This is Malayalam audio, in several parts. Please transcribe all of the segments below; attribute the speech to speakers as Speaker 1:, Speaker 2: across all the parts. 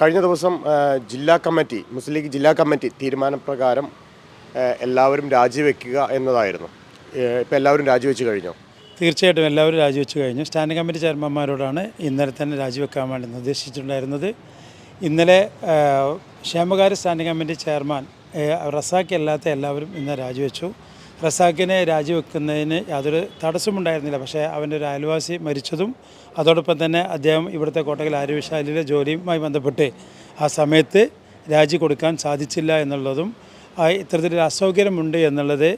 Speaker 1: കഴിഞ്ഞ ദിവസം ജില്ലാ കമ്മിറ്റി മുസ്ലിം ലീഗ് ജില്ലാ കമ്മിറ്റി തീരുമാനപ്രകാരം എല്ലാവരും രാജിവെക്കുക എന്നതായിരുന്നു. ഇപ്പം എല്ലാവരും രാജിവെച്ച് കഴിഞ്ഞോ?
Speaker 2: തീർച്ചയായിട്ടും എല്ലാവരും രാജിവെച്ച് കഴിഞ്ഞു. സ്റ്റാൻഡിംഗ് കമ്മിറ്റി ചെയർമാന്മാരോടാണ് ഇന്നലെ തന്നെ രാജിവെക്കാൻ വേണ്ടി നിർദ്ദേശിച്ചിട്ടുണ്ടായിരുന്നത്. ഇന്നലെ ക്ഷേമകാര്യ സ്റ്റാൻഡിംഗ് കമ്മിറ്റി ചെയർമാൻ റസാക്കി അല്ലാത്ത എല്ലാവരും ഇന്ന് രാജിവെച്ചു. റസാഖിനെ രാജിവെക്കുന്നതിന് യാതൊരു തടസ്സമുണ്ടായിരുന്നില്ല. പക്ഷേ അവന്റെ ഒരു അയൽവാസി മരിച്ചതും അതോടൊപ്പം തന്നെ അദ്ദേഹം ഇവിടുത്തെ കോട്ടകൽ ആരോഗ്യശാലയിലെ ജോലിയുമായി ബന്ധപ്പെട്ട് ആ സമയത്ത് രാജി കൊടുക്കാൻ സാധിച്ചില്ല എന്നുള്ളതും ഇത്തരത്തിലൊരു അസൗകര്യമുണ്ട് എന്നുള്ളത്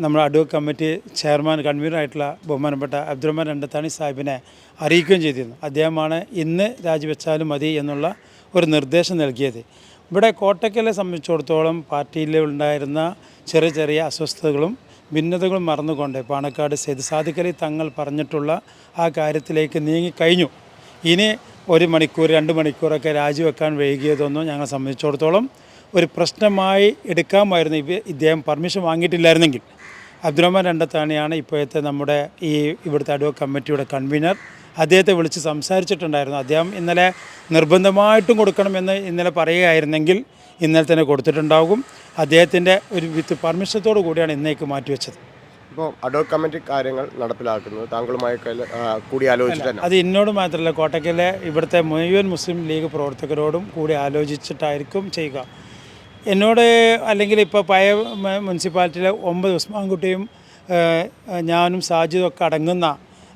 Speaker 2: നമ്മുടെ അഡ്വ കമ്മിറ്റി ചെയർമാൻ കൺവീനറായിട്ടുള്ള ബഹുമാനപ്പെട്ട അബ്ദുറഹ്മാൻ രണ്ടത്താണി സാഹിബിനെ അറിയിക്കുകയും ചെയ്തിരുന്നു. അദ്ദേഹമാണ് ഇന്ന് രാജിവെച്ചാലും മതി എന്നുള്ള ഒരു നിർദ്ദേശം നൽകിയത്. ഇവിടെ കോട്ടക്കലെ സംബന്ധിച്ചിടത്തോളം പാർട്ടിയിൽ ഉണ്ടായിരുന്ന ചെറിയ ചെറിയ അസ്വസ്ഥതകളും ഭിന്നതകളും മറന്നുകൊണ്ട് പാണക്കാട് സെയ്ത് സാദിഖലി തങ്ങൾ പറഞ്ഞിട്ടുള്ള ആ കാര്യത്തിലേക്ക് നീങ്ങിക്കഴിഞ്ഞു ഇനി ഒരു മണിക്കൂർ രണ്ട് മണിക്കൂറൊക്കെ രാജിവെക്കാൻ വൈകിയതൊന്നും ഞങ്ങളെ സംബന്ധിച്ചിടത്തോളം ഒരു പ്രശ്നമായി എടുക്കാമായിരുന്നു. ഇദ്ദേഹം പെർമിഷൻ വാങ്ങിയിട്ടില്ലായിരുന്നെങ്കിൽ. അബ്ദുറഹ്മാൻ രണ്ടത്താണിയാണ് ഇപ്പോഴത്തെ നമ്മുടെ ഈ ഇവിടുത്തെ അഡ്വ കമ്മിറ്റിയുടെ കൺവീനർ അദ്ദേഹത്തെ വിളിച്ച് സംസാരിച്ചിട്ടുണ്ടായിരുന്നു. അദ്ദേഹം ഇന്നലെ നിർബന്ധമായിട്ടും കൊടുക്കണമെന്ന് ഇന്നലെ പറയുകയായിരുന്നെങ്കിൽ ഇന്നലെ തന്നെ കൊടുത്തിട്ടുണ്ടാകും. അദ്ദേഹത്തിന്റെ ഒരു വിത്ത് പെർമിഷനത്തോടു കൂടിയാണ് ഇന്നേക്ക് മാറ്റിവെച്ചത്.
Speaker 1: ഇപ്പോൾ അഡോട്ട് കമ്മിറ്റി കാര്യങ്ങൾ നടപ്പിലാക്കുന്നത് താങ്കളുമായി കൂടി ആലോചിച്ചിട്ട്
Speaker 2: അത് എന്നോട് മാത്രമല്ല കോട്ടക്കലെ ഇവിടുത്തെ മുഴുവൻ മുസ്ലിം ലീഗ് പ്രവർത്തകരോടും കൂടി ആലോചിച്ചിട്ടായിരിക്കും ചെയ്യുക. എന്നോട് അല്ലെങ്കിൽ ഇപ്പോൾ പഴയ മുനിസിപ്പാലിറ്റിയിലെ ഒമ്പത് ഉസ്മാൻകുട്ടിയും ഞാനും സാജിദും ഒക്കെ അടങ്ങുന്ന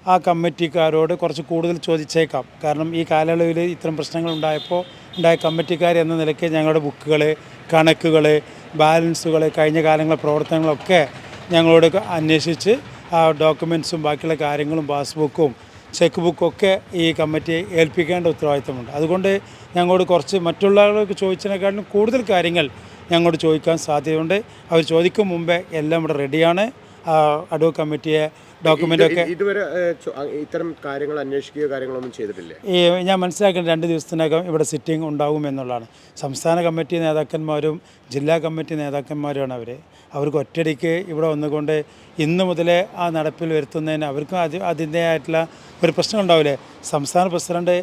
Speaker 2: ആ കമ്മിറ്റിക്കാരോട് കുറച്ച് കൂടുതൽ ചോദിച്ചേക്കാം. കാരണം ഈ കാലയളവിൽ ഇത്തരം പ്രശ്നങ്ങൾ ഉണ്ടായപ്പോൾ ഉണ്ടായ കമ്മിറ്റിക്കാർ എന്ന നിലയ്ക്ക് ഞങ്ങളുടെ ബുക്കുകൾ കണക്കുകൾ ബാലൻസുകൾ കഴിഞ്ഞ കാലങ്ങളെ പ്രവർത്തനങ്ങളൊക്കെ ഞങ്ങളോട് അന്വേഷിച്ച് ആ ഡോക്യുമെൻസും ബാക്കിയുള്ള കാര്യങ്ങളും പാസ്ബുക്കും ചെക്ക് ബുക്കൊക്കെ ഈ കമ്മിറ്റിയെ ഏൽപ്പിക്കേണ്ട ഉത്തരവാദിത്തമുണ്ട്. അതുകൊണ്ട് ഞങ്ങളോട് കുറച്ച് മറ്റുള്ള ആളുകൾക്ക് ചോദിച്ചതിനെക്കാട്ടിലും കൂടുതൽ കാര്യങ്ങൾ ഞങ്ങളോട് ചോദിക്കാൻ സാധ്യതയുണ്ട്. അവർ ചോദിക്കും മുമ്പേ എല്ലാം ഇവിടെ റെഡിയാണ് അഡോ കമ്മിറ്റിയെ ഡോക്യുമെന്റ് ഒക്കെ.
Speaker 1: ഇതുവരെ ഇത്തരം കാര്യങ്ങൾ അന്വേഷിക്കുകയോ കാര്യങ്ങളൊന്നും ചെയ്തിട്ടില്ല?
Speaker 2: ഈ ഞാൻ മനസ്സിലാക്കുന്നത് രണ്ട് ദിവസത്തിനകം ഇവിടെ സിറ്റിംഗ് ഉണ്ടാകും എന്നുള്ളതാണ്. സംസ്ഥാന കമ്മിറ്റി നേതാക്കന്മാരും ജില്ലാ കമ്മിറ്റി നേതാക്കന്മാരുമാണ് അവർ അവർക്ക് ഒറ്റയടിക്ക് ഇവിടെ വന്നുകൊണ്ട് ഇന്ന് മുതലേ ആ നടപ്പിൽ വരുത്തുന്നതിന് അവർക്കും അത് അതിന്റെതായിട്ടുള്ള ഒരു പ്രശ്നം ഉണ്ടാവില്ലേ? സംസ്ഥാന പ്രസിഡന്റ്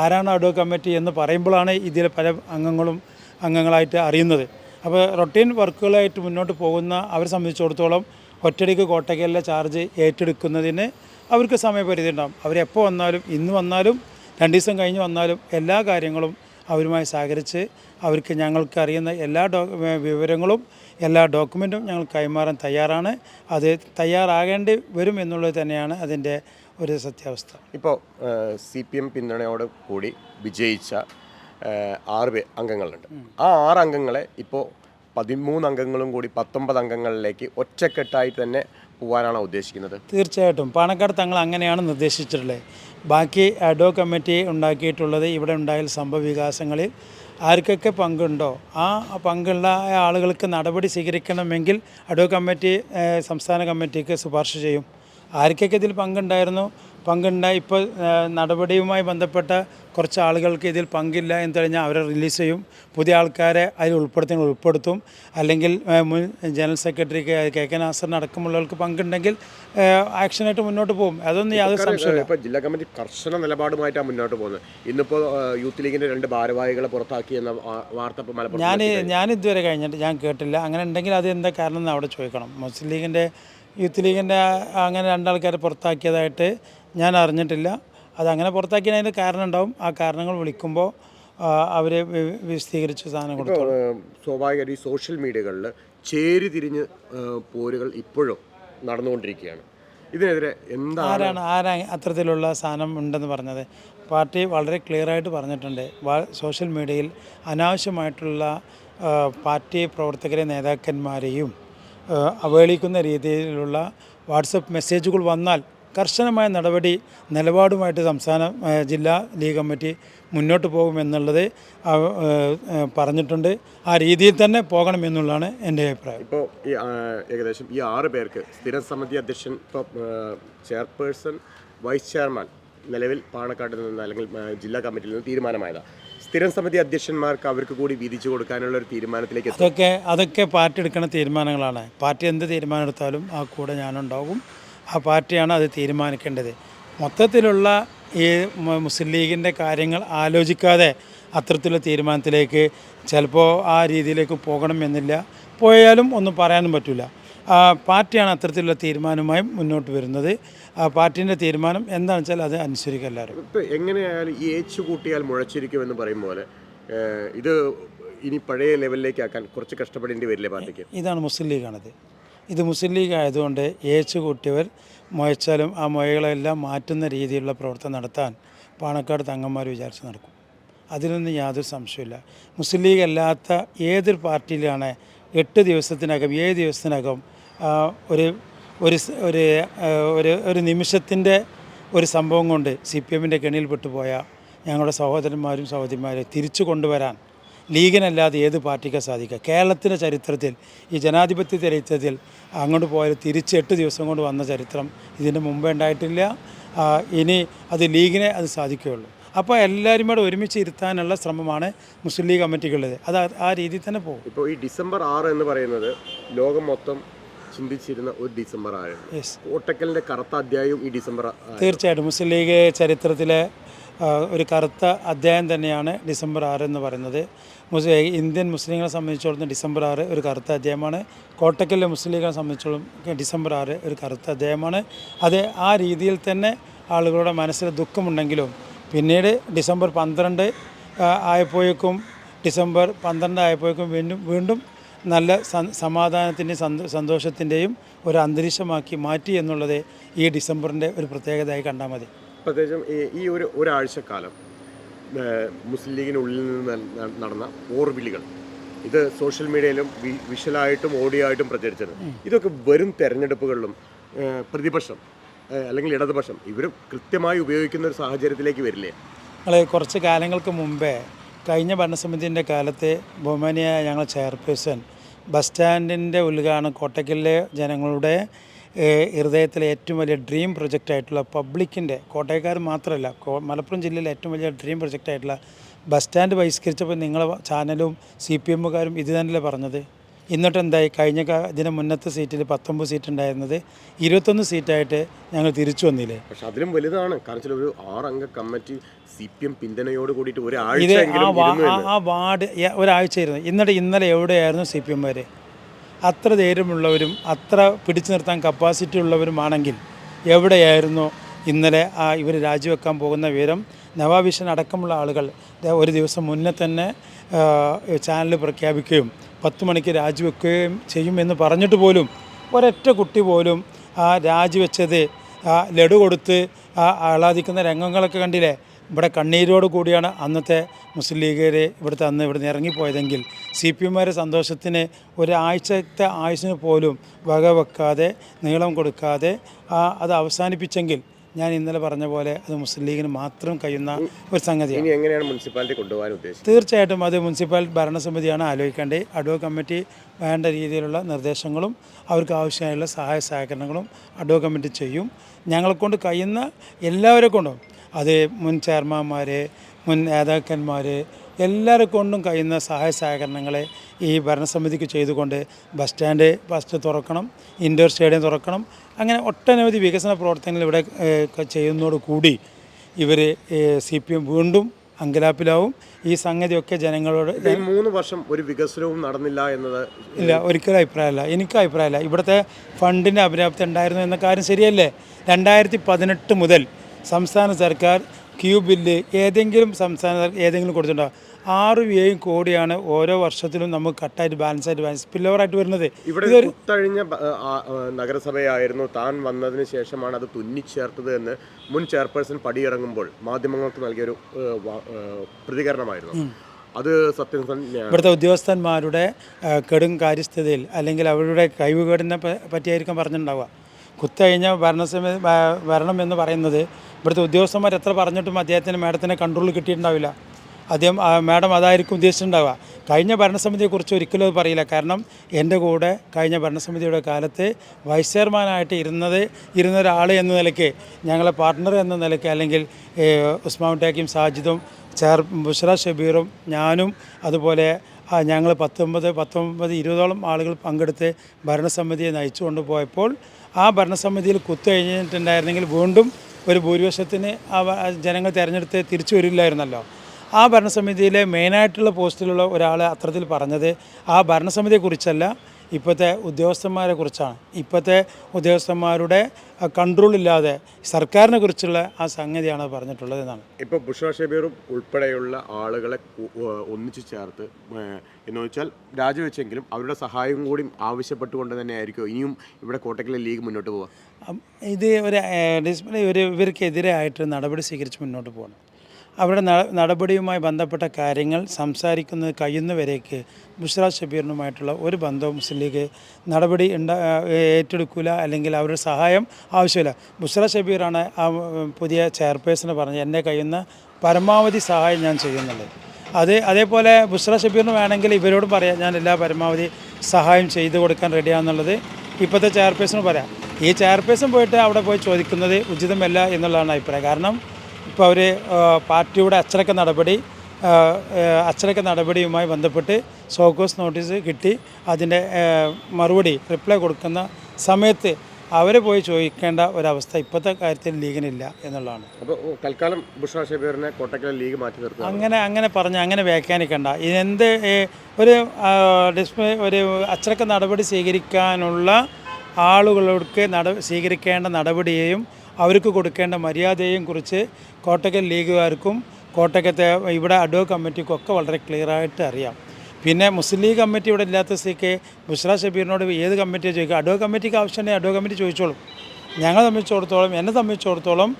Speaker 2: ആരാണ് അഡോ കമ്മിറ്റി എന്ന് പറയുമ്പോഴാണ് ഇതിലെ പല അംഗങ്ങളും അംഗങ്ങളായിട്ട് അറിയുന്നത്. അപ്പോൾ റൊട്ടീൻ വർക്കുകളായിട്ട് മുന്നോട്ട് പോകുന്ന അവരെ സംബന്ധിച്ചിടത്തോളം ഒറ്റയടിക്ക് കോട്ടയ്ക്കലിലെ ചാർജ് ഏറ്റെടുക്കുന്നതിന് അവർക്ക് സമയപരിധി ഉണ്ടാകും. അവരെപ്പോൾ വന്നാലും ഇന്ന് വന്നാലും രണ്ട് ദിവസം കഴിഞ്ഞ് വന്നാലും എല്ലാ കാര്യങ്ങളും അവരുമായി സഹകരിച്ച് അവർക്ക് ഞങ്ങൾക്ക് അറിയുന്ന എല്ലാ ഡോ വിവരങ്ങളും എല്ലാ ഡോക്യുമെന്റും ഞങ്ങൾ കൈമാറാൻ തയ്യാറാണ്. അത് തയ്യാറാകേണ്ടി വരും എന്നുള്ളത് തന്നെയാണ് അതിന്റെ ഒരു സത്യാവസ്ഥ.
Speaker 1: ഇപ്പോൾ സി പി എം പിന്തുണയോട് കൂടി വിജയിച്ച ആറ് പേ അംഗങ്ങളുണ്ട്. ആ ആറ് അംഗങ്ങളെ ഇപ്പോൾ പതിമൂന്ന് അംഗങ്ങളും കൂടി പത്തൊമ്പത് അംഗങ്ങളിലേക്ക് ഒറ്റക്കെട്ടായി തന്നെ പോകാനാണ് ഉദ്ദേശിക്കുന്നത്?
Speaker 2: തീർച്ചയായിട്ടും. പാണക്കാട് തങ്ങൾ അങ്ങനെയാണ് നിർദ്ദേശിച്ചിട്ടുള്ളത് ബാക്കി അഡോ കമ്മിറ്റി ഉണ്ടാക്കിയിട്ടുള്ളത് ഇവിടെ ഉണ്ടായ സംഭവ വികാസങ്ങളിൽ ആർക്കൊക്കെ പങ്കുണ്ടോ? ആ പങ്കുള്ള ആളുകൾക്ക് നടപടി സ്വീകരിക്കണമെങ്കിൽ അഡോ കമ്മിറ്റി സംസ്ഥാന കമ്മിറ്റിക്ക് ശുപാർശ ചെയ്യും. ആർക്കൊക്കെ ഇതിൽ പങ്കുണ്ടായിരുന്നു? പങ്കുണ്ടായി ഇപ്പോൾ നടപടിയുമായി ബന്ധപ്പെട്ട കുറച്ച് ആളുകൾക്ക് ഇതിൽ പങ്കില്ല എന്ന് കഴിഞ്ഞാൽ അവരെ റിലീസ് ചെയ്യും. പുതിയ ആൾക്കാരെ അതിൽ ഉൾപ്പെടുത്തുന്ന ഉൾപ്പെടുത്തും. അല്ലെങ്കിൽ മുൻ ജനറൽ സെക്രട്ടറി കെ കെ നാസറിന് അടക്കമുള്ളവർക്ക് പങ്കുണ്ടെങ്കിൽ ആക്ഷനായിട്ട് മുന്നോട്ട് പോകും. അതൊന്നും യാതൊരു സംശയമില്ല
Speaker 1: ഇപ്പോൾ ജില്ലാ കമ്മിറ്റി കർശന നിലപാടുമായിട്ടാണ് മുന്നോട്ട് പോകുന്നത്. ഇന്നിപ്പോൾ യൂത്ത് ലീഗിന്റെ രണ്ട് ഭാരവാഹികളെ പുറത്താക്കി എന്ന വാർത്ത
Speaker 2: ഞാൻ ഞാൻ ഇതുവരെ കഴിഞ്ഞിട്ട് ഞാൻ കേട്ടില്ല. അങ്ങനെ ഉണ്ടെങ്കിൽ അത് എന്താ കാരണം എന്ന് അവിടെ ചോദിക്കണം. മുസ്ലിം ലീഗിന്റെ യൂത്ത് ലീഗിന്റെ അങ്ങനെ രണ്ടാൾക്കാരെ പുറത്താക്കിയതായിട്ട് ഞാൻ അറിഞ്ഞിട്ടില്ല. അതങ്ങനെ പുറത്താക്കിയതിന് കാരണം ഉണ്ടാവും. ആ കാരണങ്ങൾ വിളിക്കുമ്പോൾ അവരെ വിശദീകരിച്ച് സാധനം കൊടുത്തു
Speaker 1: സ്വാഭാവികമായിട്ട് ഈ സോഷ്യൽ മീഡിയകളിൽ ചേരി തിരിഞ്ഞ് പോരുകൾ ഇപ്പോഴും നടന്നുകൊണ്ടിരിക്കുകയാണ്. ഇതിനെതിരെ എന്താ
Speaker 2: ആരാണ് ആരാ അത്തരത്തിലുള്ള സാധനം ഉണ്ടെന്ന് പറഞ്ഞത്? പാർട്ടി വളരെ ക്ലിയർ ആയിട്ട് പറഞ്ഞിട്ടുണ്ട്. സോഷ്യൽ മീഡിയയിൽ അനാവശ്യമായിട്ടുള്ള പാർട്ടി പ്രവർത്തകരെ നേതാക്കന്മാരെയും അവഹേളിക്കുന്ന രീതിയിലുള്ള വാട്സപ്പ് മെസ്സേജുകൾ വന്നാൽ കർശനമായ നടപടി നിലപാടുമായിട്ട് സംസ്ഥാന ജില്ലാ ലീഗ് കമ്മിറ്റി മുന്നോട്ട് പോകുമെന്നുള്ളത് പറഞ്ഞിട്ടുണ്ട്. ആ രീതിയിൽ തന്നെ പോകണമെന്നുള്ളതാണ് എന്റെ അഭിപ്രായം.
Speaker 1: ഇപ്പോൾ ഈ ഏകദേശം ഈ ആറ് പേർക്ക് സ്ഥിരം സമിതി അധ്യക്ഷൻ ഇപ്പോൾ ചെയർപേഴ്സൺ വൈസ് ചെയർമാൻ നിലവിൽ പാണക്കാട്ടിൽ നിന്ന് അല്ലെങ്കിൽ ജില്ലാ കമ്മിറ്റിയിൽ നിന്ന് തീരുമാനമായതാണ് സ്ഥിരം സമിതി അധ്യക്ഷന്മാർക്ക് അവർക്ക് കൂടി വീതിച്ചു കൊടുക്കാനുള്ള ഒരു തീരുമാനത്തിലേക്ക്
Speaker 2: അതൊക്കെ അതൊക്കെ പാർട്ടി എടുക്കുന്ന തീരുമാനങ്ങളാണ്. പാർട്ടി എന്ത് തീരുമാനം എടുത്താലും ആ കൂടെ ഞാനുണ്ടാകും ആ പാർട്ടിയാണ് അത് തീരുമാനിക്കേണ്ടത്. മൊത്തത്തിലുള്ള ഈ മുസ്ലിം ലീഗിന്റെ കാര്യങ്ങൾ ആലോചിക്കാതെ അത്തരത്തിലുള്ള തീരുമാനത്തിലേക്ക് ചിലപ്പോൾ ആ രീതിയിലേക്ക് പോകണമെന്നില്ല പോയാലും ഒന്നും പറയാനും പറ്റില്ല. ആ, പാർട്ടിയാണ് അത്തരത്തിലുള്ള തീരുമാനവുമായി മുന്നോട്ട് വരുന്നത്. ആ പാർട്ടീന്റെ തീരുമാനം എന്താണെന്ന് വെച്ചാൽ അത് അനുസരിക്കുക എല്ലാവരും.
Speaker 1: ഇപ്പോൾ എങ്ങനെയായാലും ഈ ഏച്ചു കൂട്ടിയാൽ മുഴച്ചിരിക്കും എന്ന് പറയും പോലെ ഇത് ഇനി പഴയ ലെവലിലേക്ക് ആക്കാൻ കുറച്ച് കഷ്ടപ്പെടേണ്ടി വരില്ലേ പാർട്ടിക്ക്?
Speaker 2: ഇതാണ് മുസ്ലിം ലീഗാണത്. ഇത് മുസ്ലിം ലീഗ് ആയതുകൊണ്ട് ഏച്ചു കൂട്ടിയവർ മുയച്ചാലും ആ മുയകളെല്ലാം മാറ്റുന്ന രീതിയിലുള്ള പ്രവർത്തനം നടത്താൻ പാണക്കാട് തങ്ങന്മാർ വിചാരിച്ച് നടക്കും. അതിനൊന്നും യാതൊരു സംശയമില്ല മുസ്ലിം ലീഗ് അല്ലാത്ത ഏതൊരു പാർട്ടിയിലാണ് എട്ട് ദിവസത്തിനകം ഏഴ് ദിവസത്തിനകം ഒരു ഒരു ഒരു ഒരു ഒരു നിമിഷത്തിന്റെ ഒരു സംഭവം കൊണ്ട് സി പി എമ്മിന്റെ കെണിയിൽപ്പെട്ടു പോയ ഞങ്ങളുടെ സഹോദരന്മാരും സഹോദരിമാരെ തിരിച്ചു കൊണ്ടുവരാൻ ലീഗിനല്ലാതെ ഏത് പാർട്ടിക്കും സാധിക്കുക? കേരളത്തിന്റെ ചരിത്രത്തിൽ ഈ ജനാധിപത്യ ചരിത്രത്തിൽ അങ്ങോട്ട് പോയാൽ തിരിച്ച് എട്ട് ദിവസം കൊണ്ട് വന്ന ചരിത്രം ഇതിന് മുമ്പേ ഉണ്ടായിട്ടില്ല. ഇനി അത് ലീഗിനെ അത് സാധിക്കുകയുള്ളൂ. അപ്പോൾ എല്ലാവരും കൂടെ ഒരുമിച്ച് ഇരുത്താനുള്ള ശ്രമമാണ് മുസ്ലിം ലീഗ് കമ്മിറ്റിക്കുള്ളത്. അത് ആ- രീതിയിൽ തന്നെ പോകും.
Speaker 1: ഇപ്പോൾ ഈ ഡിസംബർ ആറ് എന്ന് പറയുന്നത് ലോകം മൊത്തം ചിന്തിച്ചിരുന്ന ഒരു ഡിസംബർ ആയിരുന്നു. കോട്ടക്കലിന്റെ കറുത്ത അധ്യായവും ഈ ഡിസംബർ
Speaker 2: തീർച്ചയായിട്ടും. മുസ്ലിം ലീഗ് ചരിത്രത്തിലെ ഒരു കറുത്ത അധ്യായം തന്നെയാണ് ഡിസംബർ ആറ് എന്ന് പറയുന്നത്. ഇന്ത്യൻ മുസ്ലിങ്ങളെ സംബന്ധിച്ചിടത്തോളം ഡിസംബർ ആറ് ഒരു കറുത്ത അധ്യായമാണ്. കോട്ടക്കലിലെ മുസ്ലിങ്ങളെ സംബന്ധിച്ചിടത്തോളം ഡിസംബർ ആറ് ഒരു കറുത്ത അധ്യായമാണ്. അത് ആ രീതിയിൽ തന്നെ ആളുകളുടെ മനസ്സിൽ ദുഃഖമുണ്ടെങ്കിലും പിന്നീട് ഡിസംബർ പന്ത്രണ്ട് ആയപ്പോഴേക്കും ഡിസംബർ പന്ത്രണ്ട് ആയപ്പോഴേക്കും വീണ്ടും വീണ്ടും നല്ല സമാധാനത്തിന്റെയും സന്തോ സന്തോഷത്തിന്റെയും ഒരു അന്തരീക്ഷമാക്കി മാറ്റി എന്നുള്ളത് ഈ ഡിസംബറിന്റെ ഒരു പ്രത്യേകതയായി കണ്ടാൽ മതി.
Speaker 1: പ്രത്യേകിച്ചും ഈ- ഒരു ഒരാഴ്ചക്കാലം മുസ്ലിം ലീഗിനുള്ളിൽ നിന്ന് നടന്ന ഓർവിളികൾ ഇത് സോഷ്യൽ മീഡിയയിലും വിഷലായിട്ടും വിഷ്വലായിട്ടും ഓഡിയോ ആയിട്ടും പ്രചരിച്ചത് ഇതൊക്കെ വരും തെരഞ്ഞെടുപ്പുകളിലും പ്രതിപക്ഷം അല്ലെങ്കിൽ ഇടതുപക്ഷം ഇവർ കൃത്യമായി ഉപയോഗിക്കുന്ന ഒരു സാഹചര്യത്തിലേക്ക് വരില്ലേ?
Speaker 2: ഞങ്ങൾ കുറച്ച് കാലങ്ങൾക്ക് മുമ്പേ കഴിഞ്ഞ ഭരണസമിതിന്റെ കാലത്ത് ബഹുമാനിയായ ഞങ്ങൾ ചെയർപേഴ്സൺ ബസ് സ്റ്റാൻഡിന്റെ ഉദ്ഘാടനം കോട്ടയ്ക്കലിലെ ജനങ്ങളുടെ ഹൃദയത്തിലെ ഏറ്റവും വലിയ ഡ്രീം പ്രൊജക്റ്റായിട്ടുള്ള പബ്ലിക്കിന്റെ കോട്ടയക്കാർ മാത്രമല്ല മലപ്പുറം ജില്ലയിലെ ഏറ്റവും വലിയ ഡ്രീം പ്രൊജക്റ്റായിട്ടുള്ള ബസ് സ്റ്റാൻഡ് ബഹിഷ്കരിച്ചപ്പോൾ നിങ്ങളെ ചാനലും സി പി എമ്മുകാരും ഇത് തന്നെയല്ലേ പറഞ്ഞത്? എന്നിട്ട് എന്തായി? കഴിഞ്ഞ ഇതിന് മുന്നത്തെ സീറ്റിൽ പത്തൊമ്പത് സീറ്റ് ഉണ്ടായിരുന്നത്. ഇരുപത്തൊന്ന് സീറ്റായിട്ട് ഞങ്ങൾ തിരിച്ചു വന്നില്ലേ?
Speaker 1: പക്ഷെ അതിലും വലുതാണ്. കാരണം ഒരു ആറംഗ കമ്മിറ്റി സി പി എം പിന്തുണയോട് കൂടിയിട്ട് ഒരാഴ്ച
Speaker 2: ആ വാർഡ് ഒരാഴ്ചയായിരുന്നു ഒരാഴ്ച ഇരുന്നു. എന്നിട്ട് ഇന്നലെ എവിടെയായിരുന്നു സി പി എംമാർ അത്ര ധൈര്യമുള്ളവരും അത്ര പിടിച്ചു നിർത്താൻ കപ്പാസിറ്റി ഉള്ളവരുമാണെങ്കിൽ എവിടെയായിരുന്നു ഇന്നലെ ആ ഇവർ രാജിവെക്കാൻ പോകുന്ന വിവരം? നവാബിഷൻ അടക്കമുള്ള ആളുകൾ ഒരു ദിവസം മുന്നേ തന്നെ ചാനൽ പ്രഖ്യാപിക്കുകയും പത്ത് മണിക്ക് രാജിവെക്കുകയും ചെയ്യുമെന്ന് പറഞ്ഞിട്ട് പോലും ഒരൊറ്റ കുട്ടി പോലും ആ രാജിവെച്ചത് ലഡു കൊടുത്ത് ആ ആഹ്ലാദിക്കുന്ന രംഗങ്ങളൊക്കെ കണ്ടില്ലേ? ഇവിടെ കണ്ണീരോട് കൂടിയാണ് അന്നത്തെ മുസ്ലിം ലീഗുകാർ ഇവിടുത്തെ അന്ന് ഇവിടുന്ന് ഇറങ്ങിപ്പോയതെങ്കിൽ സി പി എമ്മാരെ സന്തോഷത്തിന് ഒരാഴ്ചത്തെ ആയുസിന് പോലും വകവെക്കാതെ നീളം കൊടുക്കാതെ ആ അത് അവസാനിപ്പിച്ചെങ്കിൽ ഞാൻ ഇന്നലെ പറഞ്ഞ പോലെ അത് മുസ്ലിം ലീഗിന് മാത്രം കഴിയുന്ന ഒരു സംഗതിയാണ്.
Speaker 1: എങ്ങനെയാണ് മുനിസിപ്പാലിറ്റി കൊണ്ടുപോകാൻ ഉദ്ദേശിച്ചത്?
Speaker 2: തീർച്ചയായിട്ടും അത് മുനിസിപ്പൽ ഭരണസമിതിയാണ് ആലോചിക്കേണ്ടത്. അഡ്വോ കമ്മിറ്റി വേണ്ട രീതിയിലുള്ള നിർദ്ദേശങ്ങളും അവർക്ക് ആവശ്യമായുള്ള സഹായ സഹകരണങ്ങളും അഡ്വോ കമ്മിറ്റി ചെയ്യും. ഞങ്ങളെക്കൊണ്ട് കഴിയുന്ന എല്ലാവരെ കൊണ്ടും അത് മുൻ ചെയർമാന്മാർ മുൻ നേതാക്കന്മാർ എല്ലാവരെ കൊണ്ടും കഴിയുന്ന സഹായ സഹകരണങ്ങളെ ഈ ഭരണസമിതിക്ക് ചെയ്തുകൊണ്ട് ബസ് സ്റ്റാൻഡ് ഫസ്റ്റ് തുറക്കണം ഇൻഡോർ സ്റ്റേഡിയം തുറക്കണം. അങ്ങനെ ഒട്ടനവധി വികസന പ്രവർത്തനങ്ങൾ ഇവിടെ ചെയ്യുന്നതോടുകൂടി ചെയ്യുന്നതോട് കൂടി ഇവർ സി പി എം വീണ്ടും അങ്കലാപ്പിലാവും. ഈ സംഗതിയൊക്കെ ജനങ്ങളോട്
Speaker 1: മൂന്ന് വർഷം ഒരു വികസനവും നടന്നില്ല എന്നത്
Speaker 2: ഇല്ല ഒരിക്കലും അഭിപ്രായമല്ല. എനിക്ക് അഭിപ്രായമല്ല. ഇവിടുത്തെ ഫണ്ടിന്റെ അപര്യാപ്തി ഉണ്ടായിരുന്നു എന്ന കാര്യം ശരിയല്ലേ? രണ്ടായിരത്തി പതിനെട്ട് മുതൽ സംസ്ഥാന സർക്കാർ ക്യൂ ബില്ല് ഏതെങ്കിലും സംസ്ഥാന ഏതെങ്കിലും കൊടുത്തിട്ടുണ്ടോ? ആറും ഏഴും കോടിയാണ് ഓരോ വർഷത്തിലും നമുക്ക് കട്ടായിട്ട് ബാലൻസ് ആയിട്ട് ബാലൻസ് പില്ലവറായിട്ട് വരുന്നത്.
Speaker 1: ഇവിടെ കുത്തഴിഞ്ഞ ആ, നഗരസഭയായിരുന്നു. താൻ വന്നതിന് ശേഷമാണ് അത് തുന്നിച്ചേർത്തത് എന്ന് മുൻ ചെയർപേഴ്സൺ പടിയിറങ്ങുമ്പോൾ മാധ്യമങ്ങൾക്ക് നൽകിയൊരു പ്രതികരണമായിരുന്നു. അത് സത്യം
Speaker 2: ഇവിടുത്തെ ഉദ്യോഗസ്ഥന്മാരുടെ കെടും കാര്യസ്ഥതയിൽ അല്ലെങ്കിൽ അവരുടെ കഴിവുകേടിനെ പറ്റിയായിരിക്കും പറഞ്ഞിട്ടുണ്ടാവുക. കുത്തഴിഞ്ഞ ഭരണസമിതി ഭ- ഭരണം എന്ന് പറയുന്നത് ഇവിടുത്തെ ഉദ്യോഗസ്ഥന്മാർ എത്ര പറഞ്ഞിട്ടും അദ്ദേഹത്തിന് മാഡത്തിനെ കൺട്രോൾ കിട്ടിയിട്ടുണ്ടാവില്ല. അദ്ദേഹം മാഡം അതായിരിക്കും ഉദ്ദേശിച്ചിട്ടുണ്ടാവുക. കഴിഞ്ഞ ഭരണസമിതിയെക്കുറിച്ച് ഒരിക്കലും അത് പറയില്ല. കാരണം എന്റെ കൂടെ കഴിഞ്ഞ ഭരണസമിതിയുടെ കാലത്ത് വൈസ് ചെയർമാനായിട്ട് ഇരുന്നത് ഇരുന്ന ഒരാൾ എന്ന നിലയ്ക്ക് ഞങ്ങളെ പാർട്ട്ണർ എന്ന നിലയ്ക്ക് അല്ലെങ്കിൽ ഉസ്മാൻ ടാക്കിയും സാജിദും ചെയർ ബുഷറ ഷബീറും ഞാനും അതുപോലെ ഞങ്ങൾ പത്തൊമ്പത് പത്തൊമ്പത് ഇരുപതോളം ആളുകൾ പങ്കെടുത്ത് ഭരണസമിതിയെ നയിച്ചു കൊണ്ടുപോയപ്പോൾ ആ ഭരണസമിതിയിൽ കുത്തു കഴിഞ്ഞിട്ടുണ്ടായിരുന്നെങ്കിൽ വീണ്ടും ഒരു ഭൂരിപക്ഷത്തിന് ജനങ്ങൾ തിരഞ്ഞെടുത്ത് തിരിച്ചു വരില്ലായിരുന്നല്ലോ. ആ ഭരണസമിതിയിലെ മെയിനായിട്ടുള്ള പോസ്റ്റിലുള്ള ഒരാൾ അത്തരത്തിൽ പറഞ്ഞത് ആ ഭരണസമിതിയെക്കുറിച്ചല്ല. ഇപ്പോഴത്തെ ഉദ്യോഗസ്ഥന്മാരെ കുറിച്ചാണ്. ഇപ്പോഴത്തെ ഉദ്യോഗസ്ഥന്മാരുടെ കൺട്രോൾ ഇല്ലാതെ സർക്കാരിനെ കുറിച്ചുള്ള ആ സംഗതിയാണ് പറഞ്ഞിട്ടുള്ളത് എന്നാണ്.
Speaker 1: ഇപ്പോൾ ബുഷ ഷബീറും ഉൾപ്പെടെയുള്ള ആളുകളെ ഒന്നിച്ചു ചേർത്ത് എന്ന് വെച്ചാൽ രാജിവെച്ചെങ്കിലും അവരുടെ സഹായം കൂടി ആവശ്യപ്പെട്ടുകൊണ്ട് തന്നെ ആയിരിക്കും ഇനിയും ഇവിടെ കോട്ടക്കലെ ലീഗ് മുന്നോട്ട് പോവുക?
Speaker 2: ഇത് ഒരു ഡിസ്പ്ലേ ഒരു ഇവർക്കെതിരെ ആയിട്ട് നടപടി സ്വീകരിച്ച് മുന്നോട്ട് പോകണം. അവരുടെ നടപടിയുമായി ബന്ധപ്പെട്ട കാര്യങ്ങൾ സംസാരിക്കുന്നത് കഴിയുന്നവരേക്ക് ബുഷ്ര ഷബീറിനുമായിട്ടുള്ള ഒരു ബന്ധവും മുസ്ലിം ലീഗ് നടപടി ഏറ്റെടുക്കില്ല അല്ലെങ്കിൽ അവരുടെ സഹായം ആവശ്യമില്ല. ബുഷ്ര ഷബീറാണ് ആ പുതിയ ചെയർപേഴ്സണ് പറഞ്ഞത് എന്നെ കഴിയുന്ന പരമാവധി സഹായം ഞാൻ ചെയ്യുന്നുള്ളത് അത് അതേപോലെ ബുഷ്ര ഷബീറിന് വേണമെങ്കിൽ ഇവരോട് പറയാം ഞാൻ എല്ലാ പരമാവധി സഹായം ചെയ്തു കൊടുക്കാൻ റെഡിയാണെന്നുള്ളത്. ഇപ്പോഴത്തെ ചെയർപേഴ്സണ് പറയാം. ഈ ചെയർപേഴ്സൺ പോയിട്ട് അവിടെ പോയി ചോദിക്കുന്നത് ഉചിതമല്ല എന്നുള്ളതാണ് അഭിപ്രായം. കാരണം ഇപ്പോൾ അവർ പാർട്ടിയുടെ അച്ചടക്ക നടപടി അച്ചടക്ക നടപടിയുമായി ബന്ധപ്പെട്ട് സോക്കോസ് നോട്ടീസ് കിട്ടി. അതിന്റെ മറുപടി റിപ്ലൈ കൊടുക്കുന്ന സമയത്ത് അവരെ പോയി ചോദിക്കേണ്ട ഒരവസ്ഥ ഇപ്പോഴത്തെ കാര്യത്തിൽ ലീഗിനില്ല എന്നുള്ളതാണ്.
Speaker 1: അപ്പോൾ തൽക്കാലം ബുഷ ഷബീറിനെ കോട്ടക്കലെ ലീഗ് മാറ്റി നിർത്തുക.
Speaker 2: അങ്ങനെ അങ്ങനെ പറഞ്ഞ് അങ്ങനെ വ്യാഖ്യാനിക്കണ്ട. ഇതെന്ത് ഒരു ഡിസ്പ്ലേ ഒരു അച്ചടക്ക നടപടി സ്വീകരിക്കാനുള്ള ആളുകൾക്ക് നട സ്വീകരിക്കേണ്ട നടപടിയെയും അവർക്ക് കൊടുക്കേണ്ട മര്യാദയെയും കുറിച്ച് കോട്ടക്കൽ ലീഗുകാർക്കും കോട്ടക്കത്തെ ഇവിടെ അഡോ കമ്മിറ്റിക്കും ഒക്കെ വളരെ ക്ലിയറായിട്ട് അറിയാം. പിന്നെ മുസ്ലിം ലീഗ് കമ്മിറ്റി ഇവിടെ ഇല്ലാത്ത സ്ഥിതിക്ക് ബുഷ്ര ഷബീറിനോട് ഏത് കമ്മിറ്റിയെ ചോദിക്കുക? അഡോ കമ്മിറ്റിക്ക് ആവശ്യമുണ്ടെങ്കിൽ അഡോ കമ്മിറ്റി ചോദിച്ചോളും. ഞങ്ങളെ സംബന്ധിച്ചിടത്തോളം എന്നെ സംബന്ധിച്ചിടത്തോളം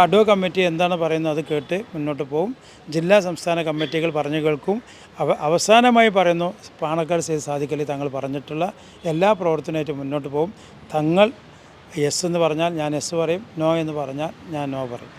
Speaker 2: അഡോ കമ്മിറ്റി എന്താണ് പറയുന്നത് അത് കേട്ട് മുന്നോട്ട് പോകും ജില്ലാ സംസ്ഥാന കമ്മിറ്റികൾ പറഞ്ഞു കേൾക്കും. അവ അവസാനമായി പറയുന്നു പാണക്കാട് സേ സാദിഖലി തങ്ങൾ പറഞ്ഞിട്ടുള്ള എല്ലാ പ്രവർത്തനമായിട്ടും മുന്നോട്ട് പോകും തങ്ങൾ യെസ് എന്ന് പറഞ്ഞാൽ ഞാൻ യെസ് പറയും നോ എന്ന് പറഞ്ഞാൽ ഞാൻ നോ പറയും.